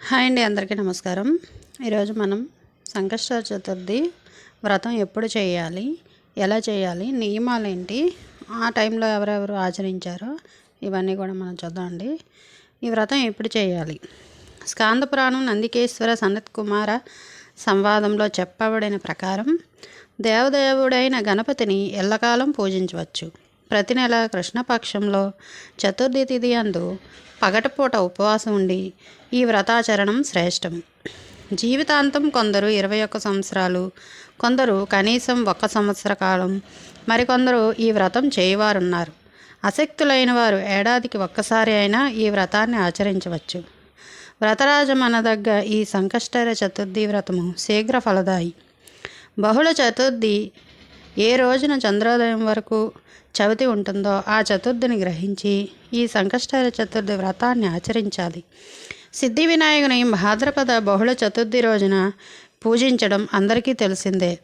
Hi అండి అందరికీ నమస్కారం. ఈరోజు మనం సంకష్ట చతుర్థి వ్రతం ఎప్పుడు చేయాలి ఎలా చేయాలి నియమాలు ఏంటి ఆ టైంలో ఎవరెవరు ఆచరించారో ఇవన్నీ కూడా మనం చూద్దామండి ఈ వ్రతం ఎప్పుడు చేయాలి? స్కాంద పురాణం నందికేశ్వర సనత్ కుమార సంవాదంలో చెప్పబడిన ప్రకారం దేవదేవుడైన గణపతిని ఎల్లకాలం పూజించవచ్చు. ప్రతి నెల కృష్ణపక్షంలో చతుర్థి తిథి అందు పగటిపూట ఉపవాసం ఉండి ఈ వ్రతాచరణం శ్రేష్టం. జీవితాంతం కొందరు ఇరవై ఒక్క సంవత్సరాలు కొందరు కనీసం ఒక్క సంవత్సర కాలం మరికొందరు ఈ వ్రతం చేయవారున్నారు. అశక్తులైన వారు ఏడాదికి ఒక్కసారి అయినా ఈ వ్రతాన్ని ఆచరించవచ్చు. వ్రతరాజం అనదగ్గ ఈ సంకష్టర చతుర్థి వ్రతము శీఘ్ర ఫలదాయి. బహుళ చతుర్థి ఏ రోజున చంద్రోదయం వరకు చవితి ఉంటుందో ఆ చతుర్థిని గ్రహించి ఈ సంకష్టహర చతుర్థి వ్రతాన్ని ఆచరించాలి. సిద్ధి వినాయకుని భాద్రపద బహుళ చతుర్థి రోజున పూజించడం అందరికీ తెలిసిందే.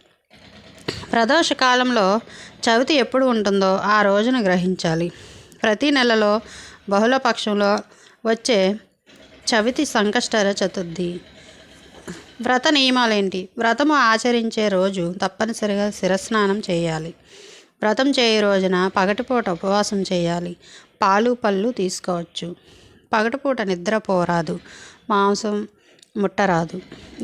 ప్రదోష కాలంలో చవితి ఎప్పుడు ఉంటుందో ఆ రోజున గ్రహించాలి. ప్రతి నెలలో బహుళ పక్షంలో వచ్చే చవితి సంకష్టర చతుర్థి. వ్రత నియమాలేంటి? వ్రతము ఆచరించే రోజు తప్పనిసరిగా శిరస్నానం చేయాలి. వ్రతం చేయ రోజున పగటిపూట ఉపవాసం చేయాలి. పాలు పళ్ళు తీసుకోవచ్చు. పగటిపూట నిద్ర పోరాదు. మాంసం ముట్టరాదు.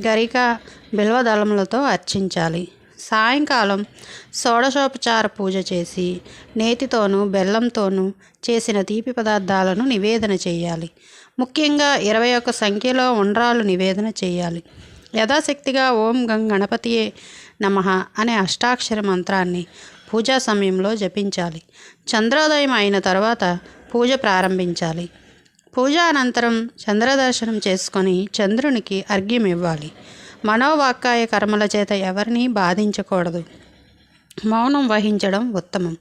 గరిక బిల్వదళములతో అర్చించాలి. సాయంకాలం షోడశోపచార పూజ చేసి నేతితోనూ బెల్లంతోనూ చేసిన తీపి పదార్థాలను నివేదన చేయాలి. ముఖ్యంగా ఇరవై ఒక్క సంఖ్యలో ఉండ్రాలు నివేదన చేయాలి. యథాశక్తిగా ఓం గం గణపతియే నమ అనే అష్టాక్షర మంత్రాన్ని పూజా సమయంలో జపించాలి. చంద్రోదయం అయిన తర్వాత పూజ ప్రారంభించాలి. పూజ అనంతరం చంద్రదర్శనం చేసుకొని చంద్రునికి అర్ఘ్యం ఇవ్వాలి. మనోవాక్కాయ కర్మల చేత ఎవరిని బాధించకూడదు. మౌనం వహించడం ఉత్తమం.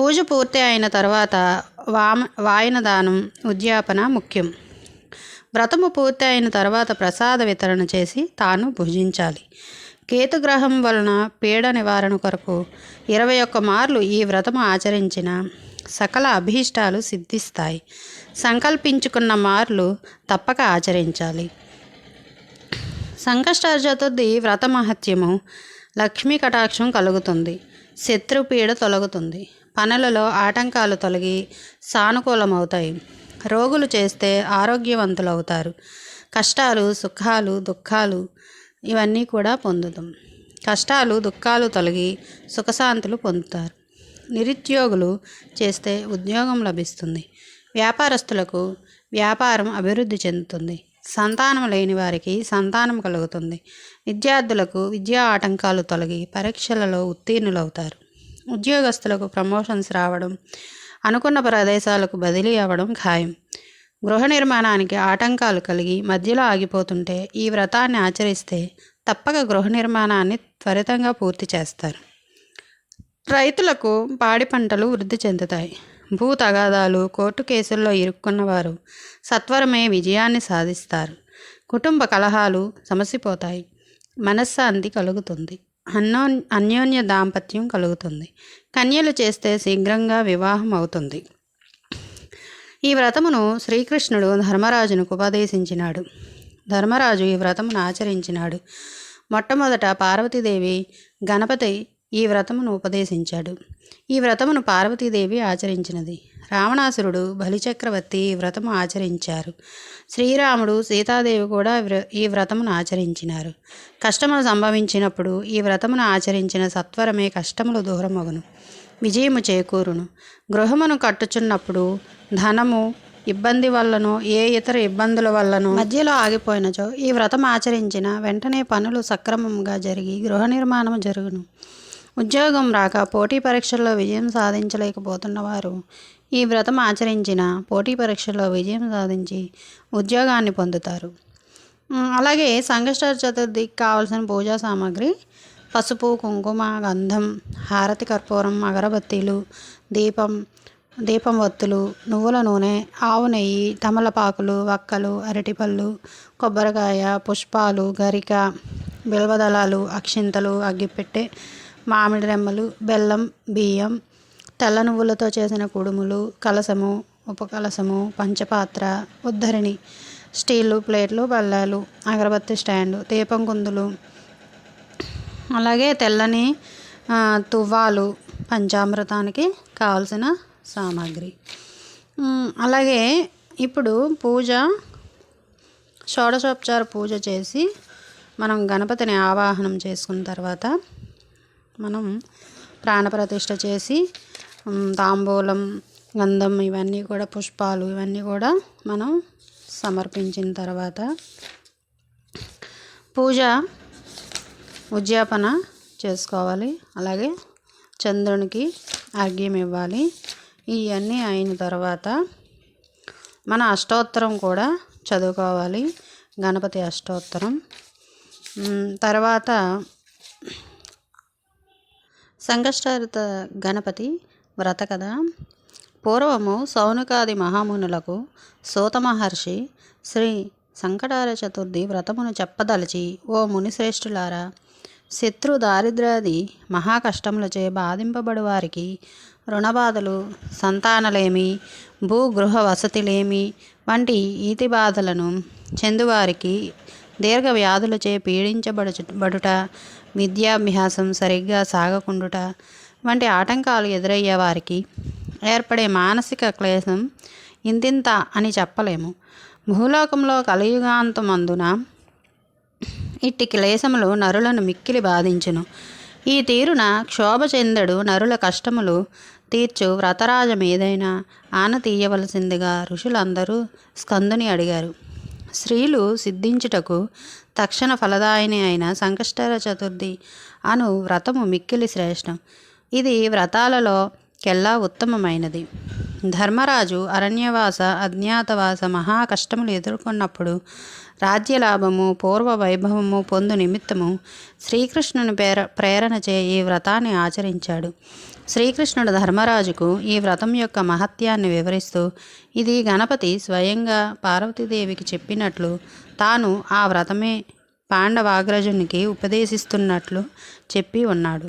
పూజ పూర్తి అయిన తర్వాత వామ వాయనదానం ఉద్యాపన ముఖ్యం. వ్రతము పూర్తి అయిన తర్వాత ప్రసాద వితరణ చేసి తాను భుజించాలి. కేతుగ్రహం వలన పీడ నివారణ కొరకు ఇరవై ఒక్క మార్లు ఈ వ్రతము ఆచరించిన సకల అభీష్టాలు సిద్ధిస్తాయి. సంకల్పించుకున్న మార్లు తప్పక ఆచరించాలి. సంకష్ట చతుర్థి వ్రత మహత్యము లక్ష్మీ కటాక్షం కలుగుతుంది. శత్రుపీడ తొలగుతుంది. పనులలో ఆటంకాలు తొలగి సానుకూలమవుతాయి. రోగులు చేస్తే ఆరోగ్యవంతులవుతారు. కష్టాలు సుఖాలు దుఃఖాలు ఇవన్నీ కూడా పొందుతాం కష్టాలు దుఃఖాలు తొలగి సుఖశాంతులు పొందుతారు. నిరుద్యోగులు చేస్తే ఉద్యోగం లభిస్తుంది. వ్యాపారస్తులకు వ్యాపారం అభివృద్ధి చెందుతుంది. సంతానం లేని వారికి సంతానం కలుగుతుంది. విద్యార్థులకు విద్యా ఆటంకాలు తొలగి పరీక్షలలో ఉత్తీర్ణులవుతారు. ఉద్యోగస్తులకు ప్రమోషన్స్ రావడం అనుకున్న ప్రదేశాలకు బదిలీ అవ్వడం ఖాయం. గృహ నిర్మాణానికి ఆటంకాలు కలిగి మధ్యలో ఆగిపోతుంటే ఈ వ్రతాన్ని ఆచరిస్తే తప్పక గృహ నిర్మాణాన్ని త్వరితంగా పూర్తి చేస్తారు. రైతులకు పాడి పంటలు వృద్ధి చెందుతాయి. భూ తగాదాలు కోర్టు కేసుల్లో ఇరుక్కున్నవారు సత్వరమే విజయాన్ని సాధిస్తారు. కుటుంబ కలహాలు సమసిపోతాయి. మనశ్శాంతి కలుగుతుంది. అన్నో అన్యోన్య దాంపత్యం కలుగుతుంది. కన్యలు చేస్తే శీఘ్రంగా వివాహం అవుతుంది. ఈ వ్రతమును శ్రీకృష్ణుడు ధర్మరాజునకు ఉపదేశించినాడు. ధర్మరాజు ఈ వ్రతమును ఆచరించినాడు. మొట్టమొదట పార్వతీదేవి గణపతి ఈ వ్రతమును ఉపదేశించాడు. ఈ వ్రతమును పార్వతీదేవి ఆచరించినది. రావణాసురుడు బలిచక్రవర్తి ఈ వ్రతము ఆచరించారు. శ్రీరాముడు సీతాదేవి కూడా వ్ర- ఈ వ్రతమును ఆచరించినారు. కష్టములు సంభవించినప్పుడు ఈ వ్రతమును ఆచరించిన సత్వరమే కష్టములు దూరమగును. విజయము చేకూరును. గృహమును కట్టుచున్నప్పుడు ధనము ఇబ్బంది వల్లనో ఏ ఇతర ఇబ్బందుల వల్లనో మధ్యలో ఆగిపోయినచో ఈ వ్రతం ఆచరించిన వెంటనే పనులు సక్రమంగా జరిగి గృహ నిర్మాణం జరుగును. ఉద్యోగం రాక పోటీ పరీక్షల్లో విజయం సాధించలేకపోతున్న వారు ఈ వ్రతం ఆచరించిన పోటీ పరీక్షల్లో విజయం సాధించి ఉద్యోగాన్ని పొందుతారు. అలాగే సంకష్ట చతుర్థికి కావాల్సిన పూజా సామాగ్రి పసుపు కుంకుమ గంధం హారతి కర్పూరం అగరబత్తీలు దీపం దీపం ఒత్తులు నువ్వుల నూనె ఆవు నెయ్యి తమలపాకులు వక్కలు అరటిపళ్ళు కొబ్బరికాయ పుష్పాలు గరిక బిల్వదళాలు అక్షింతలు అగ్గిపెట్టె మామిడి రెమ్మలు బెల్లం బియ్యం తెల్ల నువ్వులతో చేసిన కుడుములు కలసము ఉపకలసము పంచపాత్ర ఉద్ధరిణి స్టీలు ప్లేట్లు బల్లాలు అగరబత్తి స్టాండు దీపం కుందులు అలాగే తెల్లని తువ్వాలు పంచామృతానికి కావలసిన సామాగ్రి. అలాగే ఇప్పుడు పూజ షోడశోపచార పూజ చేసి మనం గణపతిని ఆవాహనం చేసుకున్న తర్వాత మనం ప్రాణప్రతిష్ఠ చేసి తాంబూలం గంధం ఇవన్నీ కూడా పుష్పాలు ఇవన్నీ కూడా మనం సమర్పించిన తర్వాత పూజ ఉద్యాపన చేసుకోవాలి. అలాగే చంద్రునికి అర్ఘ్యం ఇవ్వాలి. ఇవన్నీ అయిన తర్వాత మన అష్టోత్తరం కూడా చదువుకోవాలి. గణపతి అష్టోత్తరం. తర్వాత సంకష్టారిత గణపతి వ్రత కథ. పూర్వము సౌనకాది మహామునులకు సూత మహర్షి శ్రీ సంకటార చతుర్థి వ్రతమును చెప్పదలిచి ఓ మునిశ్రేష్ఠులారా శత్రు దారిద్ర్యాది మహా కష్టములచే బాధింపబడు వారికి రుణబాధలు సంతానలేమి భూగృహ వసతిలేమి వంటి ఈతి బాధలను చెందువారికి దీర్ఘ వ్యాధులచే పీడించబడుబడుట విద్యాభ్యాసం సరిగ్గా సాగకుండుట వంటి ఆటంకాలు ఎదురయ్యే వారికి ఏర్పడే మానసిక క్లేశం ఇంతింత అని చెప్పలేము. భూలోకంలో కలియుగాంతమందున ఇట్టి క్లేశములు నరులను మిక్కిలి బాధించును. ఈ తీరున క్షోభ చెందడు నరుల కష్టములు తీర్చు వ్రతరాజమేదైనా ఆన తీయవలసిందిగా ఋషులందరూ స్కందుని అడిగారు. స్త్రీలు సిద్ధించుటకు తక్షణ ఫలదాయిని అయిన సంకష్టర చతుర్థి అను వ్రతము మిక్కిలి శ్రేష్టం. ఇది వ్రతాలలో కెల్లా ఉత్తమమైనది. ధర్మరాజు అరణ్యవాస అజ్ఞాతవాస మహాకష్టములు ఎదుర్కొన్నప్పుడు రాజ్యలాభము పూర్వ వైభవము పొందు నిమిత్తము శ్రీకృష్ణుని పేర ప్రేరణ చే ఈ వ్రతాన్ని ఆచరించాడు. శ్రీకృష్ణుడు ధర్మరాజుకు ఈ వ్రతం యొక్క మహత్యాన్ని వివరిస్తూ ఇది గణపతి స్వయంగా పార్వతీదేవికి చెప్పినట్లు తాను ఆ వ్రతమే పాండవాగ్రజునికి ఉపదేశిస్తున్నట్లు చెప్పి ఉన్నాడు.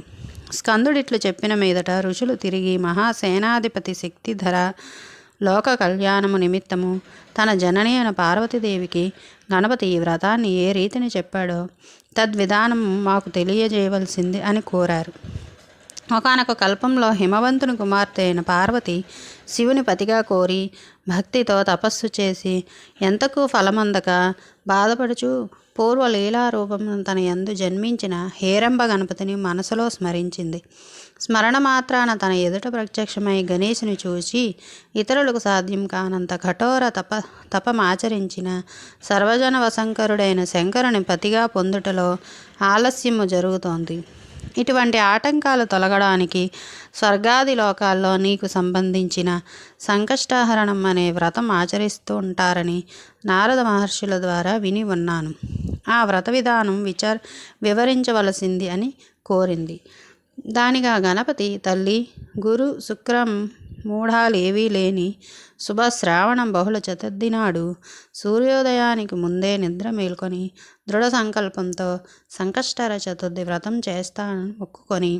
స్కందుడిట్లు చెప్పిన మీదట ఋషులు తిరిగి మహాసేనాధిపతి శక్తిధర లోక కళ్యాణము నిమిత్తము తన జనని అయిన పార్వతీదేవికి గణపతి ఈ వ్రతాన్ని ఏ రీతిని చెప్పాడో తద్విధానం మాకు తెలియజేయవలసింది అని కోరారు. ఒకనొక కల్పంలో హిమవంతుని కుమార్తె అయిన పార్వతి శివుని పతిగా కోరి భక్తితో తపస్సు చేసి ఎంతకు ఫలమందక? బాధపడుచు పూర్వ లీలారూపమును తన యందు జన్మించిన హేరంబ గణపతిని మనసులో స్మరించింది. స్మరణ మాత్రాన తన ఎదుట ప్రత్యక్షమై గణేశుని చూసి ఇతరులకు సాధ్యం కానంత కఠోర తప తపమాచరించిన సర్వజన వశంకరుడైన శంకరుని పతిగా పొందుటలో ఆలస్యము జరుగుతోంది. ఇటువంటి ఆటంకాలు తొలగడానికి స్వర్గాది లోకాల్లో నీకు సంబంధించిన సంకష్టహరణం అనే వ్రతం ఆచరిస్తూ ఉంటారని నారద మహర్షుల ద్వారా విని ఉన్నాను. ఆ వ్రత విధానం విచార్ వివరించవలసింది అని కోరింది. దానిగా గణపతి తల్లి గురు శుక్రం మూఢాలేవీ లేని శుభశ్రావణం బహుళ చతుర్థి నాడు సూర్యోదయానికి ముందే నిద్ర మేల్కొని దృఢ సంకల్పంతో సంకష్టర చతుర్థి వ్రతం చేస్తానని మొక్కుకొని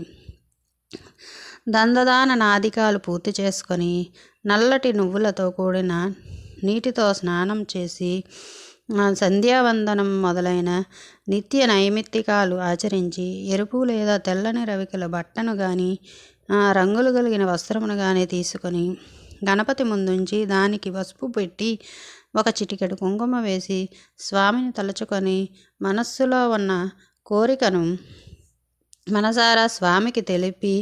దందదాన నాదికాలు పూర్తి చేసుకొని నల్లటి నువ్వులతో కూడిన నీటితో స్నానం చేసి సంధ్యావందనం మొదలైన నిత్య నైమిత్తికాలు ఆచరించి ఎరుపు లేదా తెల్లని రవికల బట్టను కానీ రంగులు కలిగిన వస్త్రమును కానీ తీసుకొని గణపతి ముందుంచి దానికి పసుపు పెట్టి ఒక చిటికెడు కుంకుమ వేసి స్వామిని తలుచుకొని మనస్సులో ఉన్న కోరికను మనసారా స్వామికి తెలిపి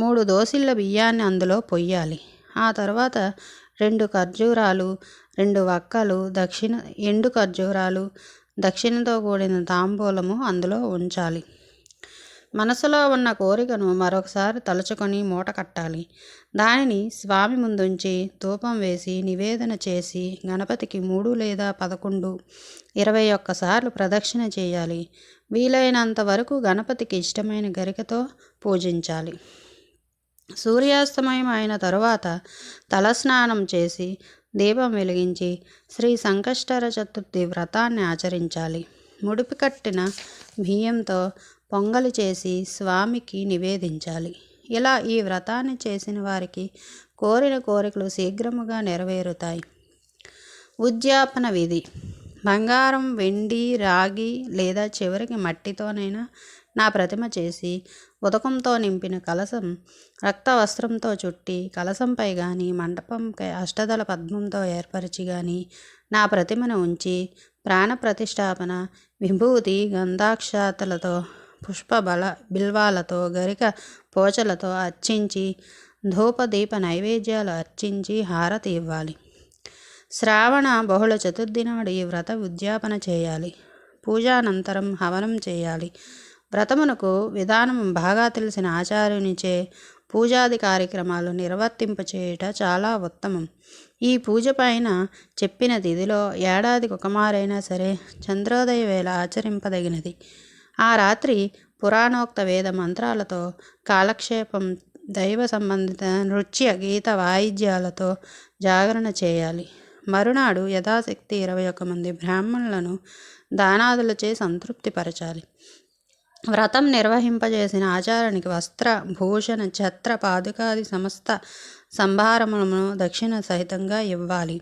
మూడు దోసిళ్ళ బియ్యాన్ని అందులో పొయ్యాలి. ఆ తర్వాత రెండు ఖర్జూరాలు రెండు వక్కలు దక్షిణ ఎండు ఖర్జూరాలు దక్షిణతో కూడిన తాంబూలము అందులో ఉంచాలి. మనసులో ఉన్న కోరికను మరొకసారి తలుచుకొని మూట కట్టాలి. దానిని స్వామి ముందుంచి ధూపం వేసి నివేదన చేసి గణపతికి మూడు లేదా పదకొండు ఇరవై ఒక్కసార్లు ప్రదక్షిణ చేయాలి. వీలైనంత వరకు గణపతికి ఇష్టమైన గరికతో పూజించాలి. సూర్యాస్తమయం అయిన తరువాత తలస్నానం చేసి దీపం వెలిగించి శ్రీ సంకష్టర చతుర్థి వ్రతాన్ని ఆచరించాలి. ముడిపి కట్టిన బియ్యంతో పొంగలి చేసి స్వామికి నివేదించాలి. ఇలా ఈ వ్రతాన్ని చేసిన వారికి కోరిన కోరికలు శీఘ్రముగా నెరవేరుతాయి. ఉద్యాపన విధి. బంగారం వెండి రాగి లేదా చివరికి మట్టితోనైనా నా ప్రతిమ చేసి ఉదకంతో నింపిన కలసం రక్త వస్త్రంతో చుట్టి కలసంపై కానీ మండపంపై అష్టదళ పద్మంతో ఏర్పరిచి కానీ నా ప్రతిమను ఉంచి ప్రాణ ప్రతిష్టాపన విభూతి గంధాక్షాతలతో పుష్పబల బిల్వాలతో గరిక పోచలతో అర్చించి ధూపదీప నైవేద్యాలు అర్చించి హారతి ఇవ్వాలి. శ్రావణ బహుళ చతుర్థి నాడు ఈ వ్రత ఉద్యాపన చేయాలి. పూజానంతరం హవనం చేయాలి. వ్రతమునకు విధానం బాగా తెలిసిన ఆచార్యునిచే పూజాది కార్యక్రమాలు నిర్వర్తింపచేయుట చాలా ఉత్తమం. ఈ పూజ పైన చెప్పిన తిథిలో ఏడాదికి ఒకమారైనా సరే చంద్రోదయ వేళ ఆచరింపదగినది. ఆ రాత్రి పురాణోక్త వేద మంత్రాలతో కాలక్షేపం దైవ సంబంధిత నృత్య గీత వాయిద్యాలతో జాగరణ చేయాలి. మరునాడు యథాశక్తి ఇరవై ఒక మంది బ్రాహ్మణులను దానాదులచే సంతృప్తిపరచాలి వ్రతం నిర్వహింపజేసిన ఆచారానికి వస్త్ర భూషణ ఛత్ర పాదుకాది సమస్త సంభారములను దక్షిణ సహితంగా ఇవ్వాలి.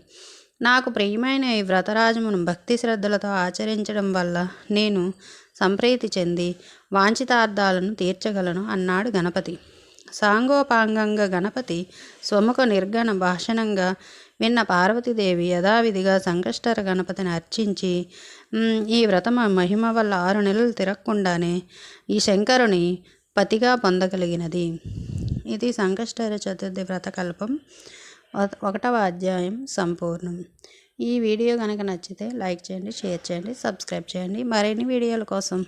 నాకు ప్రియమైన ఈ వ్రతరాజమును భక్తి శ్రద్ధలతో ఆచరించడం వల్ల నేను సంప్రీతి చెంది వాంఛితార్థాలను తీర్చగలను అన్నాడు గణపతి. సాంగోపాంగంగా గణపతి స్వముఖ నిర్గణ భాషణంగా విన్న పార్వతీదేవి యథావిధిగా సంకష్టర గణపతిని అర్చించి ఈ వ్రతం మహిమ వల్ల ఆరు నెలలు తిరగకుండానే ఈ శంకరుని పతిగా పొందగలిగినది ఇది సంకష్టర చతుర్థి వ్రతకల్పం ఒకటవ అధ్యాయం సంపూర్ణం. ఈ వీడియో కనుక నచ్చితే లైక్ చేయండి షేర్ చేయండి సబ్స్క్రైబ్ చేయండి. మరిన్ని వీడియోల కోసం